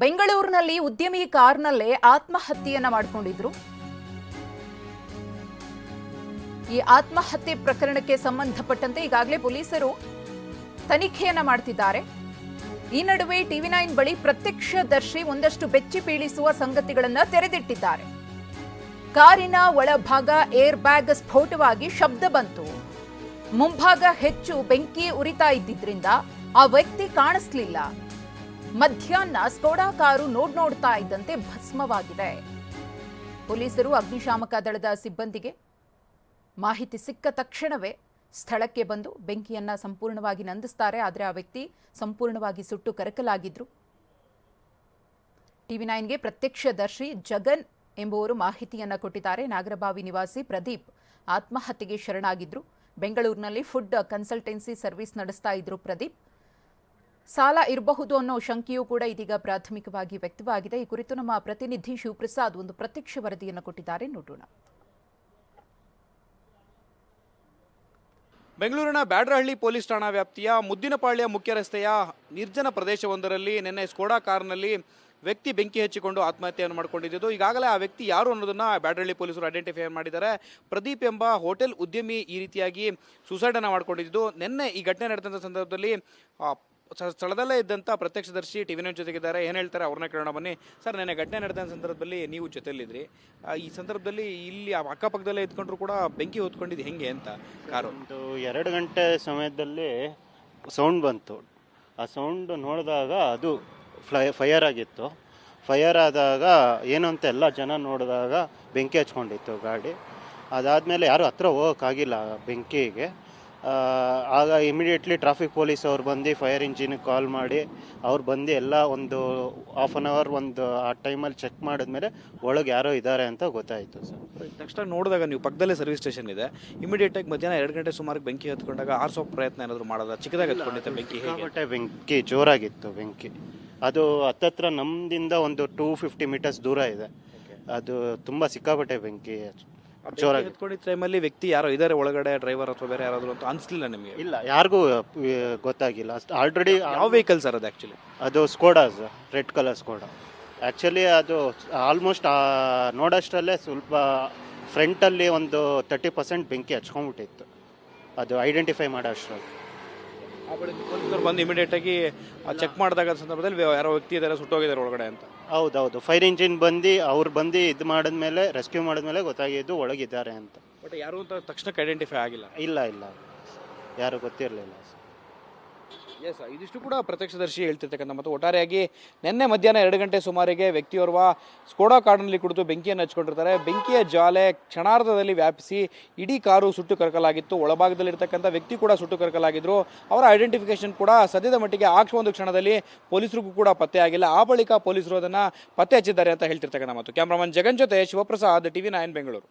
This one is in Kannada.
ಬೆಂಗಳೂರಿನಲ್ಲಿ ಉದ್ಯಮಿ ಕಾರ್ನಲ್ಲೇ ಆತ್ಮಹತ್ಯೆಯನ್ನ ಮಾಡಿಕೊಂಡಿದ್ರು. ಈ ಆತ್ಮಹತ್ಯೆ ಪ್ರಕರಣಕ್ಕೆ ಸಂಬಂಧಪಟ್ಟಂತೆ ಈಗಾಗಲೇ ಪೊಲೀಸರು ತನಿಖೆಯನ್ನ ಮಾಡ್ತಿದ್ದಾರೆ. ಈ ನಡುವೆ ಟಿವಿ ನೈನ್ ಬಳಿ ಪ್ರತ್ಯಕ್ಷದರ್ಶಿ ಒಂದಷ್ಟು ಬೆಚ್ಚಿ ಬೀಳಿಸುವ ಸಂಗತಿಗಳನ್ನ ತೆರೆದಿಟ್ಟಿದ್ದಾರೆ. ಕಾರಿನ ಒಳಭಾಗ ಏರ್ ಬ್ಯಾಗ್ ಸ್ಫೋಟವಾಗಿ ಶಬ್ದ ಬಂತು. ಮುಂಭಾಗ ಹೆಚ್ಚು ಬೆಂಕಿ ಉರಿತಾ ಇದ್ದಿದ್ರಿಂದ ಆ ವ್ಯಕ್ತಿ ಕಾಣಿಸ್ಲಿಲ್ಲ. ಮಧ್ಯಾಹ್ನ ಸ್ಕೋಡಾ ಕಾರು ನೋಡ್ ನೋಡ್ತಾ ಇದ್ದಂತೆ ಭಸ್ಮವಾಗಿದೆ. ಪೊಲೀಸರು ಅಗ್ನಿಶಾಮಕ ದಳದ ಸಿಬ್ಬಂದಿಗೆ ಮಾಹಿತಿ ಸಿಕ್ಕ ತಕ್ಷಣವೇ ಸ್ಥಳಕ್ಕೆ ಬಂದು ಬೆಂಕಿಯನ್ನ ಸಂಪೂರ್ಣವಾಗಿ ನಂದಿಸ್ತಾರೆ. ಆದರೆ ಆ ವ್ಯಕ್ತಿ ಸಂಪೂರ್ಣವಾಗಿ ಸುಟ್ಟು ಕರಕಲಾಗಿದ್ರು. ಟಿವಿ ನೈನ್ಗೆ ಪ್ರತ್ಯಕ್ಷದರ್ಶಿ ಜಗನ್ ಎಂಬುವರು ಮಾಹಿತಿಯನ್ನ ಕೊಟ್ಟಿದ್ದಾರೆ. ನಾಗರಬಾವಿ ನಿವಾಸಿ ಪ್ರದೀಪ್ ಆತ್ಮಹತ್ಯೆಗೆ ಶರಣಾಗಿದ್ರು. ಬೆಂಗಳೂರಿನಲ್ಲಿ ಫುಡ್ ಕನ್ಸಲ್ಟೆನ್ಸಿ ಸರ್ವಿಸ್ ನಡೆಸ್ತಾ ಇದ್ರು ಪ್ರದೀಪ್. ಸಾಲ ಇರಬಹುದು ಅನ್ನೋ ಶಂಕೆಯೂ ಕೂಡ ಇದೀಗ ಪ್ರಾಥಮಿಕವಾಗಿ ವ್ಯಕ್ತವಾಗಿದೆ. ಈ ಕುರಿತು ನಮ್ಮ ಪ್ರತಿನಿಧಿ ಶಿವಪ್ರಸಾದ್ ಒಂದು ಪ್ರತ್ಯಕ್ಷ ವರದಿಯನ್ನು ಕೊಟ್ಟಿದ್ದಾರೆ. ನೋಡೋಣ. ಬೆಂಗಳೂರಿನ ಬ್ಯಾಡ್ರಹಳ್ಳಿ ಪೊಲೀಸ್ ಠಾಣಾ ವ್ಯಾಪ್ತಿಯ ಮುದ್ದಿನಪಾಳ್ಯ ಮುಖ್ಯ ರಸ್ತೆಯ ನಿರ್ಜನ ಪ್ರದೇಶವೊಂದರಲ್ಲಿ ನಿನ್ನೆ ಸ್ಕೋಡಾ ಕಾರ್ನಲ್ಲಿ ವ್ಯಕ್ತಿ ಬೆಂಕಿ ಹಚ್ಚಿಕೊಂಡು ಆತ್ಮಹತ್ಯೆಯನ್ನು ಮಾಡಿಕೊಂಡಿದ್ದು ಈಗಾಗಲೇ ಆ ವ್ಯಕ್ತಿ ಯಾರು ಅನ್ನೋದನ್ನು ಬ್ಯಾಡ್ರಹಳ್ಳಿ ಪೊಲೀಸರು ಐಡೆಂಟಿಫೈ ಮಾಡಿದ್ದಾರೆ. ಪ್ರದೀಪ್ ಎಂಬ ಹೋಟೆಲ್ ಉದ್ಯಮಿ ಈ ರೀತಿಯಾಗಿ ಸುಸೈಡನ್ನು ಮಾಡಿಕೊಂಡಿದ್ದು. ನಿನ್ನೆ ಈ ಘಟನೆ ನಡೆದಂಥ ಸಂದರ್ಭದಲ್ಲಿ ಸ್ಥಳದಲ್ಲೇ ಇದ್ದಂಥ ಪ್ರತ್ಯಕ್ಷದರ್ಶಿ ಟಿವಿ ನೈನ್ ಜೊತೆಗಿದ್ದಾರೆ. ಏನು ಹೇಳ್ತಾರೆ ಅವ್ರನ್ನ ಕೇಳೋಣ ಬನ್ನಿ. ಸರ್ ನೆನೆ ಘಟನೆ ನಡೆದ ಸಂದರ್ಭದಲ್ಲಿ ನೀವು ಜೊತೆಲಿದ್ರಿ ಈ ಸಂದರ್ಭದಲ್ಲಿ ಇಲ್ಲಿ ಆ ಅಕ್ಕಪಕ್ಕದಲ್ಲೇ ಇದ್ಕೊಂಡ್ರು ಕೂಡ ಬೆಂಕಿ ಹೊತ್ಕೊಂಡಿದ್ದು ಹೆಂಗೆ ಅಂತ ಕಾರು? ಒಂದು ಎರಡು ಗಂಟೆ ಸಮಯದಲ್ಲಿ ಸೌಂಡ್ ಬಂತು. ಆ ಸೌಂಡ್ ನೋಡಿದಾಗ ಅದು ಫ್ಲೈ ಫೈಯರ್ ಆಗಿತ್ತು. ಫೈಯರ್ ಆದಾಗ ಏನು ಅಂತ ಎಲ್ಲ ಜನ ನೋಡಿದಾಗ ಬೆಂಕಿ ಹಚ್ಕೊಂಡಿತ್ತು ಗಾಡಿ. ಅದಾದಮೇಲೆ ಯಾರು ಹತ್ರ ಹೋಗೋಕ್ಕಾಗಿಲ್ಲ ಬೆಂಕಿಗೆ. ಆಗ ಇಮಿಡಿಯೇಟ್ಲಿ ಟ್ರಾಫಿಕ್ ಪೊಲೀಸ್ ಅವ್ರು ಬಂದು ಫೈರ್ ಇಂಜಿನ್ ಕಾಲ್ ಮಾಡಿ ಅವ್ರು ಬಂದು ಎಲ್ಲ ಒಂದು ಹಾಫ್ ಆನ್ ಅವರ್ ಒಂದು ಆ ಟೈಮಲ್ಲಿ ಚೆಕ್ ಮಾಡಿದ್ಮೇಲೆ ಒಳಗೆ ಯಾರೋ ಇದ್ದಾರೆ ಅಂತ ಗೊತ್ತಾಯಿತು ಸರ್. ತಕ್ಷಣ ನೋಡಿದಾಗ ನೀವು ಪಕ್ಕದಲ್ಲೇ ಸರ್ವಿಸ್ ಸ್ಟೇಷನ್ ಇದೆ. ಇಮಿಡಿಯೇಟಾಗಿ ಮಧ್ಯಾಹ್ನ ಎರಡು ಗಂಟೆ ಸುಮಾರು ಬೆಂಕಿ ಹತ್ಕೊಂಡಾಗ ಆರ್ಸೋ ಪ್ರಯತ್ನ ಏನಾದರೂ ಮಾಡೋದ? ಚಿಕ್ಕದಾಗಿ ಹತ್ಕೊಂಡಿದ್ದೆ ಬೆಂಕಿ ಹೇಗೆ? ಸಿಕ್ಕಾಪಟ್ಟೆ ಬೆಂಕಿ ಜೋರಾಗಿತ್ತು ಬೆಂಕಿ. ಅದು ಹತ್ತತ್ರ ನಮ್ಮದಿಂದ ಒಂದು ಟೂ ಫಿಫ್ಟಿ ಮೀಟರ್ಸ್ ದೂರ ಇದೆ. ಅದು ತುಂಬ ಸಿಕ್ಕಾಪಟ್ಟೆ ಬೆಂಕಿ. ಜೋರಾಗಿ. ಹತ್ಕೊಂಡಿದ್ದ ಟೈಮಲ್ಲಿ ವ್ಯಕ್ತಿ ಯಾರೋ ಇದಾರೆ ಒಳಗಡೆ ಡ್ರೈವರ್ ಅಥವಾ ಬೇರೆ ಯಾರಾದ್ರು ಅಂತ ಅನ್ಸ್ಲಿಲ್ಲ ನಿಮಗೆ? ಇಲ್ಲ ಯಾರಿಗೂ ಗೊತ್ತಾಗಿಲ್ಲ. ಆಲ್ರೆಡಿ ಯಾವ ವೆಹಿಕಲ್ ಸರ್ ಅದು ಆ್ಯಕ್ಚುಲಿ ಅದು Skoda's red colour Skoda actually ಅದು ಆಲ್ಮೋಸ್ಟ್ ನೋಡೋಷ್ಟರಲ್ಲೇ ಸ್ವಲ್ಪ ಫ್ರಂಟಲ್ಲಿ ಒಂದು ತರ್ಟಿ ಪರ್ಸೆಂಟ್ ಬೆಂಕಿ ಹಚ್ಕೊಂಡ್ಬಿಟ್ಟಿತ್ತು. ಅದು ಐಡೆಂಟಿಫೈ ಮಾಡೋ ಅಷ್ಟರಲ್ಲಿ. ಪೊಲೀಸರು ಬಂದು ಇಮಿಡಿಯೇಟ್ ಆಗಿ ಚೆಕ್ ಮಾಡಿದಾಗ ಸಂದರ್ಭದಲ್ಲಿ ಯಾರೋ ವ್ಯಕ್ತಿ ಇದಾರೆ ಸುಟ್ಟೋಗಿದ್ದಾರೆ ಒಳಗಡೆ ಅಂತ. ಹೌದೌದು. ಫೈರ್ ಇಂಜಿನ್ ಬಂದು ಅವ್ರು ಬಂದು ಇದು ಮಾಡಿದ್ಮೇಲೆ ರೆಸ್ಕ್ಯೂ ಮಾಡಿದ್ಮೇಲೆ ಗೊತ್ತಾಗಿದ್ದು ಒಳಗಿದ್ದಾರೆ ಅಂತ. ಬಟ್ ಯಾರು ಅಂತ ತಕ್ಷಣಕ್ಕೆ ಐಡೆಂಟಿಫೈ ಆಗಿಲ್ಲ. ಇಲ್ಲ ಇಲ್ಲ. ಯಾರು ಗೊತ್ತಿರಲಿಲ್ಲ. ಎಸ್ ಇದಿಷ್ಟು ಕೂಡ ಪ್ರತ್ಯಕ್ಷದರ್ಶಿ ಹೇಳ್ತಿರ್ತಕ್ಕಂಥ ಮತ್ತು ಒಟ್ಟಾರೆಯಾಗಿ ನಿನ್ನೆ ಮಧ್ಯಾಹ್ನ ಎರಡು ಗಂಟೆ ಸುಮಾರಿಗೆ ವ್ಯಕ್ತಿಯೋರ್ವ ಸ್ಕೋಡಾ ಕಾಡಿನಲ್ಲಿ ಕುಡಿದು ಬೆಂಕಿಯನ್ನು ಹಚ್ಕೊಂಡಿರ್ತಾರೆ ಬೆಂಕಿಯ ಜಾಲೆ ಕ್ಷಣಾರ್ಧದಲ್ಲಿ ವ್ಯಾಪಿಸಿ ಇಡೀ ಕಾರು ಸುಟ್ಟು ಕರಕಲಾಗಿತ್ತು. ಒಳಭಾಗದಲ್ಲಿರ್ತಕ್ಕಂಥ ವ್ಯಕ್ತಿ ಕೂಡ ಸುಟ್ಟು ಕರಕಲಾಗಿದ್ರು. ಅವರ ಐಡೆಂಟಿಫಿಕೇಶನ್ ಕೂಡ ಸದ್ಯದ ಮಟ್ಟಿಗೆ ಆ ಒಂದು ಕ್ಷಣದಲ್ಲಿ ಪೊಲೀಸರಿಗೂ ಕೂಡ ಪತ್ತೆ ಆಗಿಲ್ಲ. ಆ ಬಳಿಕ ಪೊಲೀಸರು ಅದನ್ನು ಪತ್ತೆ ಹಚ್ಚಿದ್ದಾರೆ ಅಂತ ಹೇಳ್ತಿರ್ತಕ್ಕಂಥ ಮತ್ತು ಕ್ಯಾಮ್ರಾಮನ್ ಜಗನ್ ಜೊತೆ ಶಿವಪ್ರಸಾದ್, ಟಿವಿ ನೈನ್, ಬೆಂಗಳೂರು.